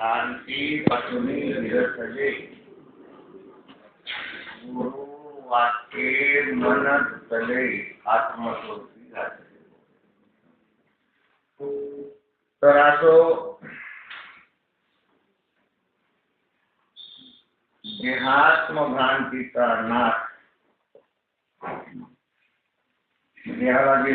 शांती पत्नी विरसले गुरु वाक्ये मन तले आत्मस्वरूपी घातले तर असो, देहात्मभ्रांतीचा नाश। देहाला जे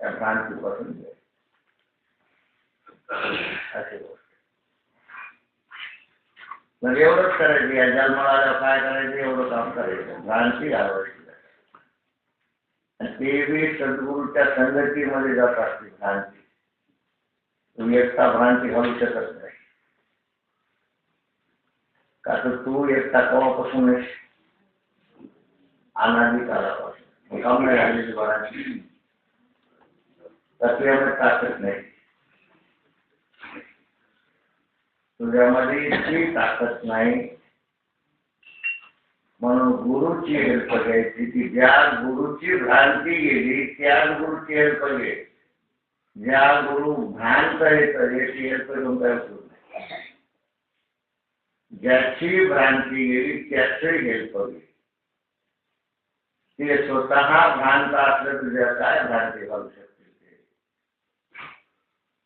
त्या भ्रांतीपासून घे. अशी गोष्ट मग एवढंच करायचं या जन्माला काय करायचं एवढं काम करायचं भ्रांती ते भ्रांती। तू एकटा भ्रांती घालू शकत नाही। का तर तू भ्रांती ताकद नाही तुझ्यामध्ये इतकी ताकद नाही म्हणून गुरुची हेल्प घ्यायची ती ज्या गुरुची भ्रांती गेली त्या गुरुची हेल्प घे ज्या गुरु भ्रांत येत याची हेल्प घेऊन काय उपयोग नाही ज्याची भ्रांती गेली हेल्प घे ते स्वतः भ्रांत असलं तुझ्या काय भ्रांती घालू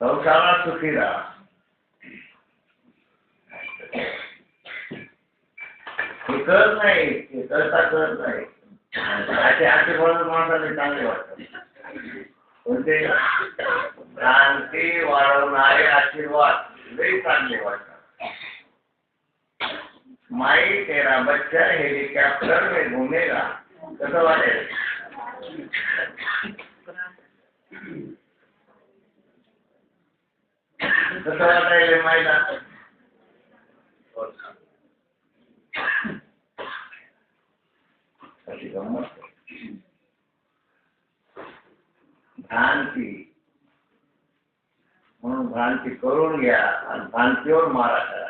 संसारात सुखी रहा? हे नाही असे आशीर्वाद माणसाने चांगले क्रांती वाढवणारे आशीर्वाद लई चांगले वाटतात माई, तेरा बच्चा हेलिकॉप्टर में घूमेगा। कसं वाटेल कसं वाटायला माहिती अशी गंमत आहे. भ्रांती। म्हणून भ्रांती करून घ्या आणि मारा करा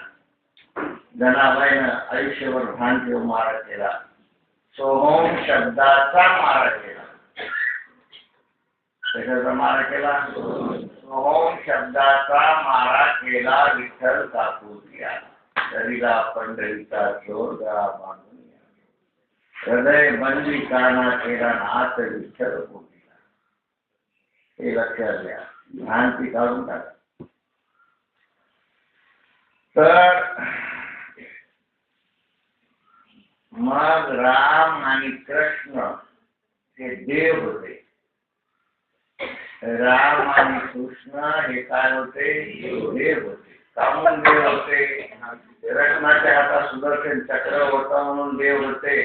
जनाबाईनं आयुष्यभर भ्रांतीवर मारा केला सोहम शब्दाचा मारा केला कशाचा मारा केला सोहम शब्दाचा मारा केला विठ्ठल कापूर शरीरा पंढरीचा चोर गळा बांधून हृदय बंदी काना केला नाथ विठ्ठल पोटीला हे लक्षात घ्या भ्रांती काढून टाका तर मग राम आणि कृष्ण हे देव होते राम आणि कृष्ण हे काय होते देव होते कामून देव होते कृष्णाच्या हातात सुदर्शन चक्र होता म्हणून देव होते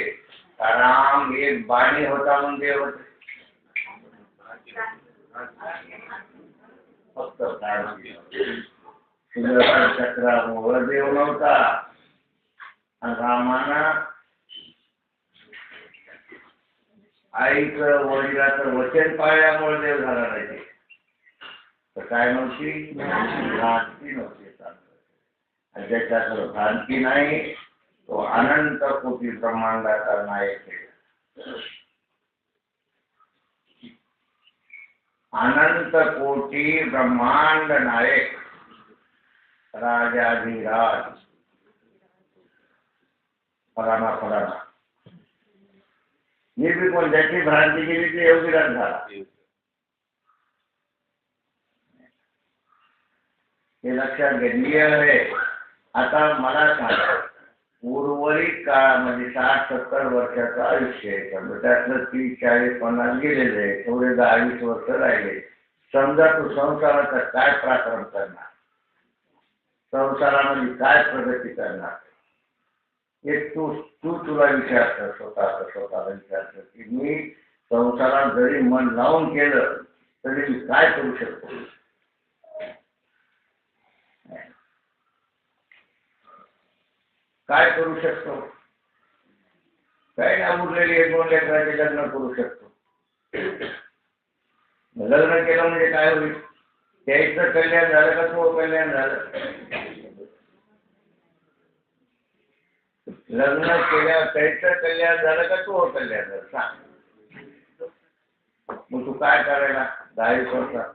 राम एक बाणी होता म्हणून देव होते. फक्त सुदर्शन चक्रामुळे देव नव्हता. रामाना आईचं वडिलाचं वचन पाळल्यामुळे देव झाला नाही. तर काय भ्रांती नव्हती भ्रांती नाही तो अनंत कोटी ब्रह्मांडाचा नायक आहे. अनंत कोटी ब्रह्मांड नायक, राजाधिराज. फलाना फलाना हे बी ज्याची भ्रांती केली ती योगीराज झाला. हे लक्षात घेतली आहे. आता मला सांगा उर्वरित काळामध्ये साठ सत्तर वर्षाचं आयुष्य आहे. त्यामुळे त्यातलं तीस चाळीस पन्नास गेलेले आहे. थोडे दहा वीस वर्ष राहिले. समजा तू संसाराचा काय पराक्रम करणार? संसारामध्ये काय प्रगती करणार? हे तू तू तुला विचारतं स्वतः स्वतःला विचारतं की मी संसारात जरी मन लावून केलं तरी मी काय करू शकतो? काय करू शकतो? काय ना उरलेली एक दोन लेकराचे लग्न करू शकतो? लग्न केलं म्हणजे काय होईल? त्याचं कल्याण झालं का तो कल्याण झालं? लग्न केल्या त्याचं कल्याण झालं का तू कल्याण झालं? सांग. मग तू काय करायला? दहावीस वर्षात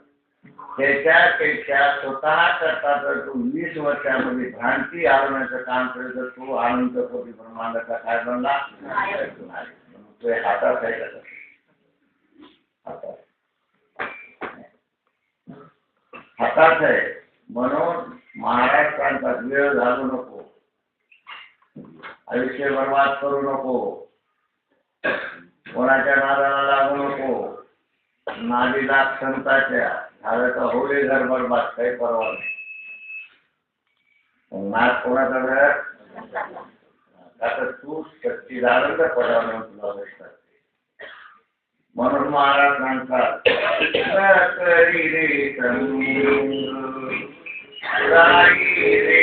त्याच्यापेक्षा स्वतः करता जर तू वीस वर्षामध्ये भ्रांती आणण्याचं काम केलं तर तू आनंद कोटी ब्रह्मांडाचा काय बनला? तो हातात आहे का हातात. हातात आहे. म्हणून महाराष्ट्रांचा वेळ घालू नको. आयुष्य बर्बाद करू नको कोणाच्या नादाला लागू नको नादी लाग संताच्या झालं तर घर बरबाद काही परवा नाही नाद कोणाचा वेळ आता तू तुला म्हणून महाराज म्हणतात "न करी रे संग, राई रे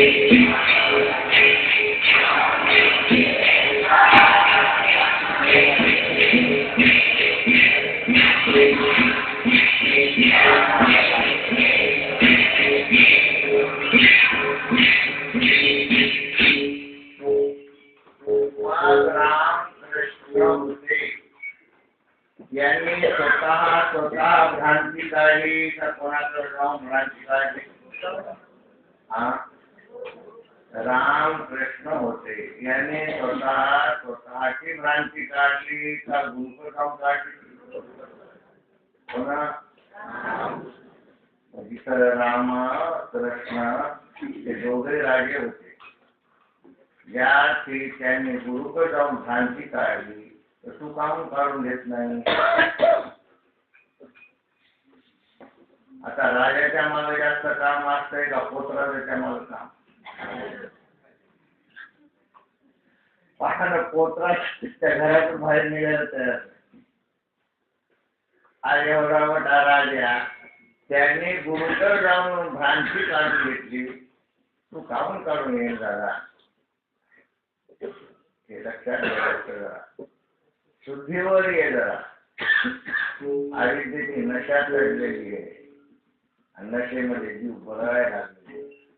Thank you. राम कृष्ण होते। यांनी स्वतः स्वतःची भ्रांती काढली का गुरुकर जाऊन काढली कोणा जिथं राम, कृष्ण हे दोघे राजे होते। ज्या ते त्यांनी गुरुकडे जाऊन भ्रांती काढली तर तू काम काढून घेत नाही। आता राजाच्या मागे जास्त काम असतंय का पोतराजाच्या मागे काम। पाहणं पोत्रा त्या घरातून बाहेर निघायला तयार नाही. आज एवढा मोठा राजा त्यांनी गुरुकडे जाऊन भ्रांती काढून घेतली. तू काहून काढून येईल दादा? हे लक्षात ठेवायचं शुद्धीवर ये जरा. अविद्येची नशा चढलेली आहे. नशेमध्ये जीव बघायला लागलेली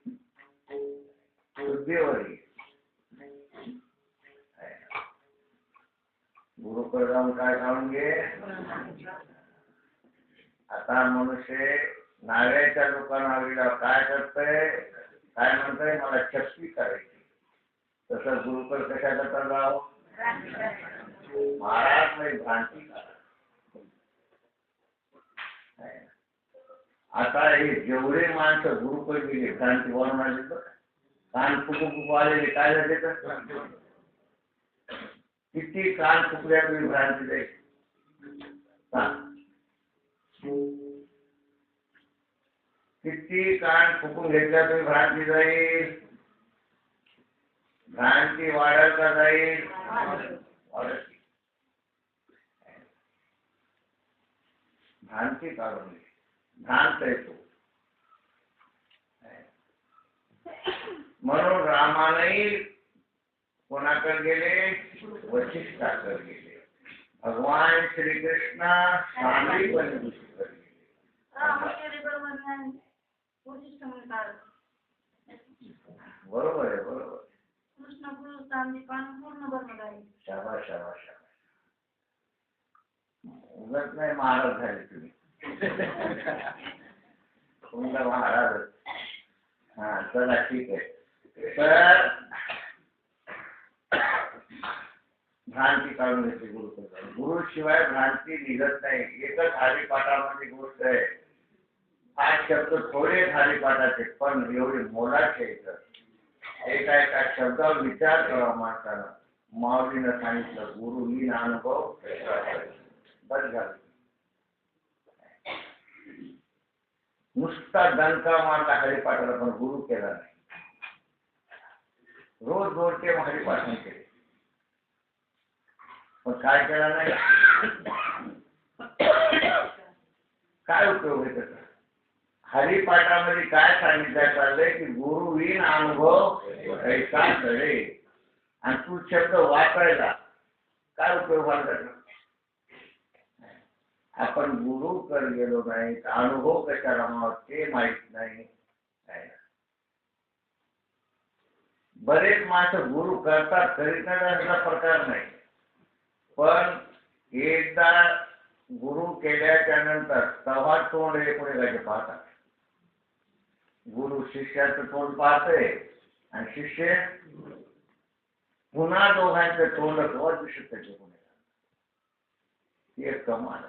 शुद्धीवर ये. गुरुकडे जाऊन काय आता मनुष्य नाव्याच्या दुकानावर काय करतंय? काय म्हणतंय? मला गुरुकर कशा करता जाव महाराज नाही भ्रांती आता हे जेवढे माणसं गुरुकर गेले बघ कान फुकू फुकू आलेले, काय झाले तर? किती कान फुकल्या तुम्ही भ्रांती सांग. किती कान फुकून घेतल्या तुम्ही भ्रांती जाईल भ्रांती वाढत का जाईल भ्रांती काढून भ्रांत आहे तो। म्हणून रामानही कोणाकडे गेले? वशिष्ठाकडे गेले. भगवान श्रीकृष्ण स्वामी पण बरोबर आहे बरोबर कृष्ण पुरुष पूर्ण आहे. उगत नाही महाराज झाले तुम्ही. तुमचा महाराज. हा चला ठीक आहे. तर भ्रांती काढून घेते गुरु शिवाय भ्रांती निघत नाही। एकच हरिपाठामध्ये गोष्ट आहे पाच शब्द थोडे हरिपाठाचे पण एवढे मोलाचे येतात एका एका विचार करावा माणसानं माऊलीनं सांगितलं गुरु लीन अनुभव बस झालं नुसता दणका मारला हरिपाठाला पण गुरु केला नाही। रोज दोन ते हरिपाठन केले पण काय केला नाही? काय उपयोग आहे त्याचा? हरिपाठामध्ये काय सांगितलं? चाललंय की गुरु विन अनुभव ऐसा करे. आणि तू शब्द वापरायला काय उपयोग व्हायला त्याचा? आपण गुरु कर गेलो नाही अनुभव कशाला मावत? ते माहीत नाही. बरेच माणसं गुरु करतात करीत नाही असा प्रकार नाही. एकदा गुरु केल्याच्या नंतर तेव्हा तोंड गुरु शिष्य तोंड ही एक कमाल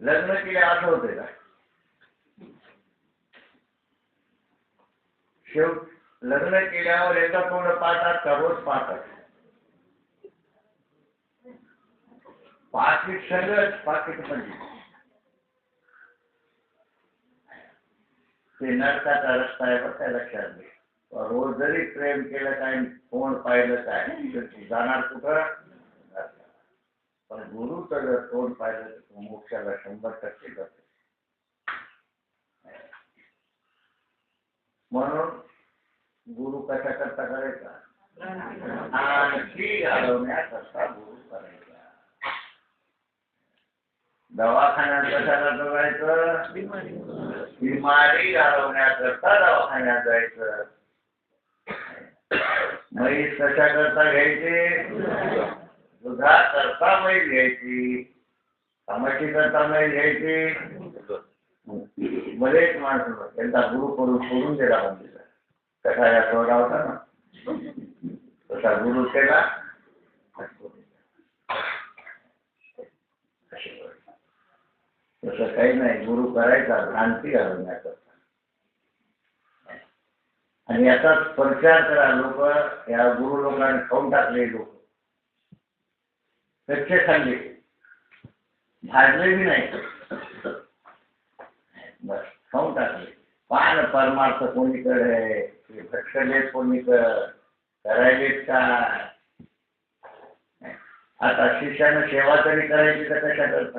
लग्न केले का? शेवट लग्न केल्यावर एकदा तोंड पाहतात का रोज पाहतात? पाकिट सगळंच पाकिट म्हणजे ते नरकाचा रस्ता आहे बरं काय लक्षात घे रोज जरी प्रेम केलं काय तोंड पाहिलं काय जाणार कुठं पण गुरुचं जर तोंड पाहिलं तर मोक्षाला शंभर टक्के जातो म्हणून गुरु कशा करता करायचा आणखी घालवण्याकरता दवाखान्यात कशाला जायचं? बिमारी घालवण्याकरता दवाखान्यात जायचं. मैस कशा करता घ्यायची? दुधा करता म्हैस घ्यायची. कामाची करता म्हैस घ्यायची. बरेच माणसं त्यांचा गुरु करून सोडून दिला म्हणजे. कसा या सोडा होता ना? तसा गुरु केला. तसं काही नाही. गुरु करायचा भ्रांती घालवण्याकरता आणि याचाच प्रचार करा लोक. या गुरु लोकांनी खाऊन टाकले लोक. कच्चे खाल्ले भाजले बी नाही. बस खाऊन टाकले. पान परमार्थ कोणीकडे? भक्षले कोणीकडे? करायलेत काय? आता शिष्यानं सेवा तरी करायची तर कशा करता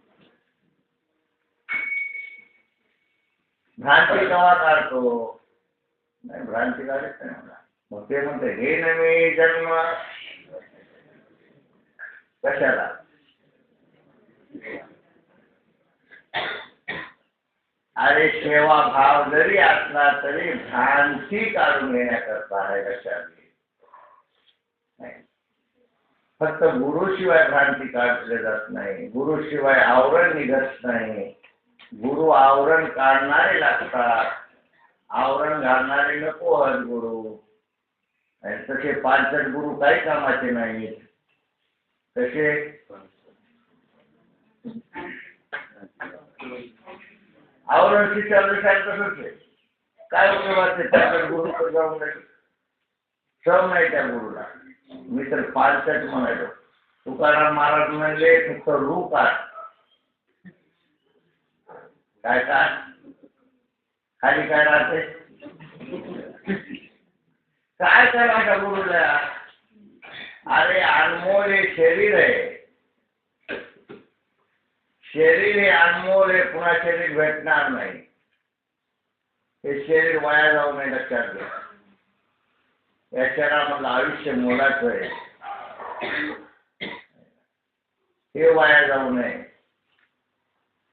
भ्रांती कवा काढतो नाही भ्रांती काढत नाही मला मग ते म्हणते हे नवे जन्म। अरे सेवा भाव जरी तरी. फक्त काढले जात नाही। आवरण निघत नाही। गुरु आवरण काढणारे लागतात. आवरण घालणारे नको आहेत गुरु. तसे पाचट गुरु काही कामाचे नाहीत. तसे आवरण शिक्षण साहेब तसंच आहे. काय उपयोगाचे पाचट गुरु तर जाऊन नाही? नाही त्या गुरुला. मी तर पाचट म्हणालो तुकाराम महाराज म्हणले फक्त रूप आहे. खाली काय राहते अरे अनमोल हे शरीर आहे. शरीर हे अनमोल पुन्हा शरीर भेटणार नाही. हे शरीर वाया जाऊ नये लक्षात घ्या. या आयुष्य मोलाचं आहे. हे वाया जाऊ नये.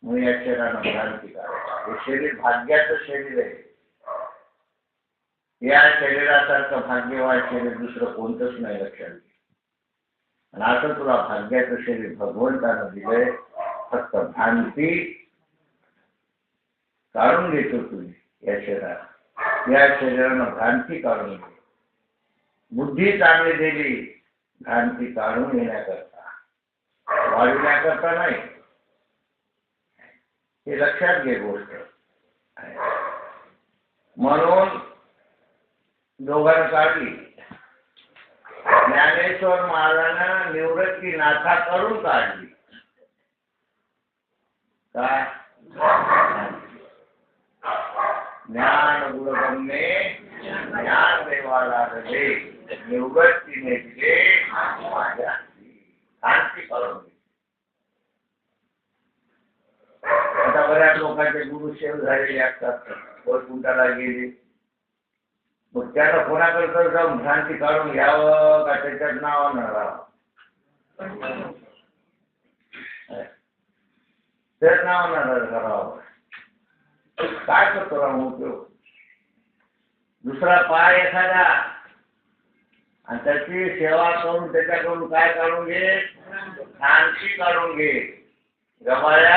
करायची हे शरीर भाग्याचं शरीर आहे. या शरीरासारखं भाग्यवान शरीर दुसरं कोणतंच नाही लक्षात घे. आणि असं तुला भाग्याचं शरीर भगवंतानं दिलंय फक्त भ्रांती काढून घेतो तुम्ही या शरीरात या शरीरानं भ्रांती काढून घे. बुद्धी चांगली दिली भ्रांती काढून घेण्याकरता. वाढविण्याकरता नाही. हे लक्षात घे गोष्ट म्हणून दोघांना ज्ञानेश्वर महाराजांना निवृत्ती नाथा करून काढली काय ज्ञान ज्ञान देवाला निवृत्तीने शांती करून दिली. बऱ्याच लोकांचे गुरु शेव झालेले असतात. वैकुंठाला गेले. मग त्याला कोणाकडे जाऊन भ्रांती काढून घ्यावं का त्याच्यात नाव न राहावं? त्याच नाव न करावं काय करतो राहून उपयोग दुसरा पाय एखादा. आणि त्याची सेवा करून त्याच्याकडून काय काढून घे? शांती काढून घे. गमाया